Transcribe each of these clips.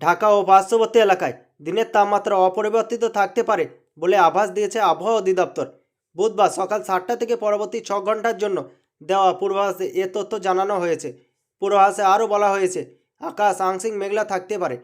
ঢাকা ও পার্শ্ববর্তী এলাকায় দিনের তাপমাত্রা অপরিবর্তিত থাকতে পারে বলে আভাস দিয়েছে আবহাওয়া অধিদপ্তর। বুধবার সকাল সাতটা থেকে পরবর্তী ছ ঘণ্টার জন্য দেওয়া পূর্বাভাসে এ তথ্য জানানো হয়েছে। পূর্বাভাসে আরও বলা হয়েছে, আকাশ আংশিক মেঘলা থাকতে পারে।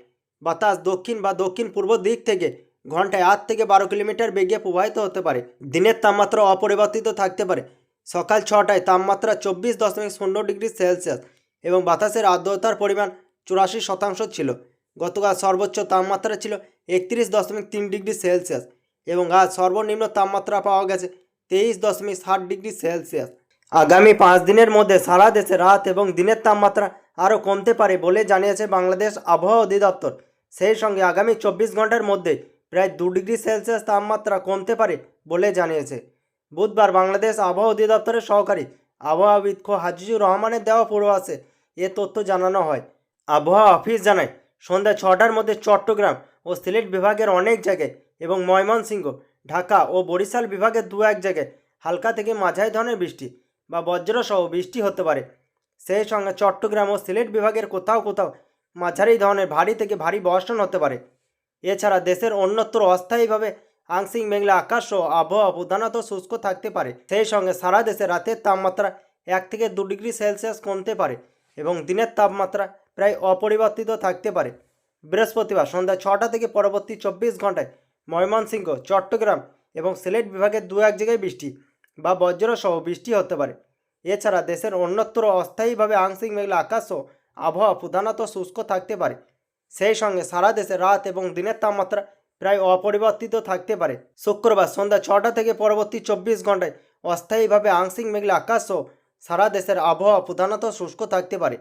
বাতাস দক্ষিণ বা দক্ষিণ পূর্ব দিক থেকে ঘন্টায় আট থেকে বারো কিলোমিটার বেগে প্রবাহিত হতে পারে। দিনের তাপমাত্রা অপরিবর্তিত থাকতে পারে। সকাল ছটায় তাপমাত্রা চব্বিশ দশমিক শূন্য ডিগ্রি সেলসিয়াস এবং বাতাসের আর্দ্রতার পরিমাণ চুরাশি শতাংশ ছিল। গতকাল সর্বোচ্চ তাপমাত্রা ছিল একত্রিশ দশমিক তিন ডিগ্রি সেলসিয়াস এবং আজ সর্বনিম্ন তাপমাত্রা পাওয়া গেছে তেইশ দশমিক ষাট ডিগ্রি সেলসিয়াস। আগামী পাঁচ দিনের মধ্যে সারা দেশে রাত এবং দিনের তাপমাত্রা আরও কমতে পারে বলে জানিয়েছে বাংলাদেশ আবহাওয়া অধিদপ্তর। সেই সঙ্গে আগামী চব্বিশ ঘণ্টার মধ্যে প্রায় দু ডিগ্রি সেলসিয়াস তাপমাত্রা কমতে পারে বলে জানিয়েছে। বুধবার বাংলাদেশ আবহাওয়া অধিদপ্তরের সহকারী আবহাওয়াবিদ খো হাজিজুর রহমানের দেওয়া পূর্বাভাসে এ তথ্য জানানো হয়। আবহাওয়া অফিস জানায় সন্ধ্যা ছটার মধ্যে চট্টগ্রাম ও সিলেট বিভাগের অনেক জায়গায় এবং ময়মনসিংহ, ঢাকা ও বরিশাল বিভাগের দু এক জায়গায় হালকা থেকে মাঝারি ধরনের বৃষ্টি বা বজ্রসহ বৃষ্টি হতে পারে। সেই সঙ্গে চট্টগ্রাম ও সিলেট বিভাগের কোথাও কোথাও মাঝারি ধরনের ভারী থেকে ভারী বর্ষণ হতে পারে। এছাড়া দেশের অন্যত্র অস্থায়ীভাবে আংশিক মেঘলা আকাশ ও আবহাওয়া প্রধানত শুষ্ক থাকতে পারে। সেই সঙ্গে সারা দেশে রাতের তাপমাত্রা এক থেকে দু ডিগ্রি সেলসিয়াস কমতে পারে এবং দিনের তাপমাত্রা প্রায় অপরিবর্তিত থাকতে পারে। বৃহস্পতিবার সন্ধ্যা ছটা থেকে পরবর্তী চব্বিশ ঘন্টায় ময়মনসিংহ, চট্টগ্রাম এবং সিলেট বিভাগের দু এক জায়গায় বৃষ্টি বা বজ্রসহ বৃষ্টি হতে পারে। এছাড়া দেশের অন্যত্র অস্থায়ীভাবে আংশিক মেঘলা আকাশ ও আবহাওয়া প্রধানত শুষ্ক থাকতে পারে। সেই সঙ্গে সারা দেশে রাত এবং দিনের তাপমাত্রা প্রায় অপরিবর্তিত থাকতে পারে। শুক্রবার সন্ধ্যা ছটা থেকে পরবর্তী চব্বিশ ঘন্টায় অস্থায়ীভাবে আংশিক মেঘলা আকাশ ও সারা দেশের আবহাওয়া প্রধানত শুষ্ক থাকতে পারে।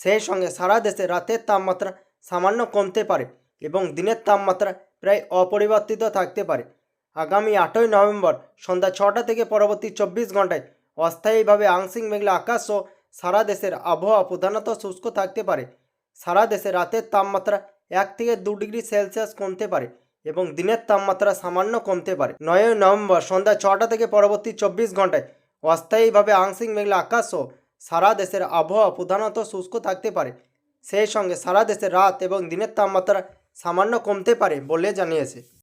সেই সঙ্গে সারা দেশে রাতের তাপমাত্রা সামান্য কমতে পারে এবং দিনের তাপমাত্রা প্রায় অপরিবর্তিত থাকতে পারে। আগামী আটই নভেম্বর সন্ধ্যা ছটা থেকে পরবর্তী চব্বিশ ঘন্টায় অস্থায়ীভাবে আংশিক মেঘলা আকাশ ও সারা দেশের আবহাওয়া প্রধানত শুষ্ক থাকতে পারে। সারা দেশে রাতের তাপমাত্রা এক থেকে দু ডিগ্রি সেলসিয়াস কমতে পারে এবং দিনের তাপমাত্রা সামান্য কমতে পারে। নয়ই নভেম্বর সন্ধ্যা ছটা থেকে পরবর্তী চব্বিশ ঘন্টায় অস্থায়ীভাবে আংশিক মেঘলা আকাশ ও সারা দেশের আবহাওয়া প্রধানত শুষ্ক থাকতে পারে। সেই সঙ্গে সারা দেশে রাত এবং দিনের তাপমাত্রা সামান্য কমতে পারে বলে জানিয়েছে।